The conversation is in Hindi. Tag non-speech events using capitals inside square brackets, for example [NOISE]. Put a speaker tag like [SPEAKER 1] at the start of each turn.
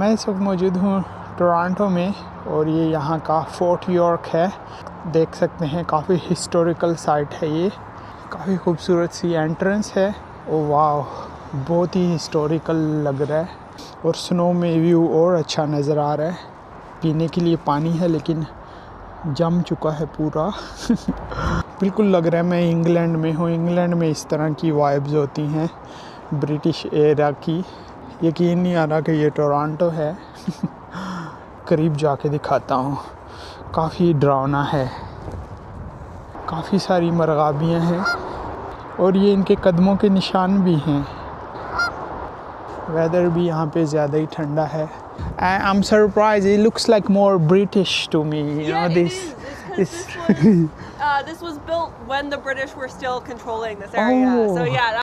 [SPEAKER 1] मैं इस वक्त मौजूद हूँ टोरंटो में और ये यहाँ का फोर्ट यॉर्क है। देख सकते हैं, काफ़ी हिस्टोरिकल साइट है ये। काफ़ी खूबसूरत सी एंट्रेंस है। ओ वाह बहुत ही हिस्टोरिकल लग रहा है और स्नो में व्यू और अच्छा नज़र आ रहा है। पीने के लिए पानी है, लेकिन जम चुका है पूरा। [LAUGHS] बिल्कुल लग रहा है मैं इंग्लैंड में हूँ। इंग्लैंड में इस तरह की वाइब्स होती हैं, ब्रिटिश एरा की। यकीन नहीं आ रहा कि ये टोरंटो है करीब जाके दिखाता हूँ काफ़ी डरावना है काफ़ी सारी मरगाबियाँ हैं और ये इनके कदमों के निशान भी हैं वेदर भी यहाँ पे ज़्यादा ही ठंडा है I am surprise it looks like more British to me
[SPEAKER 2] Yeah,
[SPEAKER 1] this
[SPEAKER 2] is. This was [LAUGHS] uh, this was built when the British were still controlling this area.
[SPEAKER 1] Oh.
[SPEAKER 2] So yeah,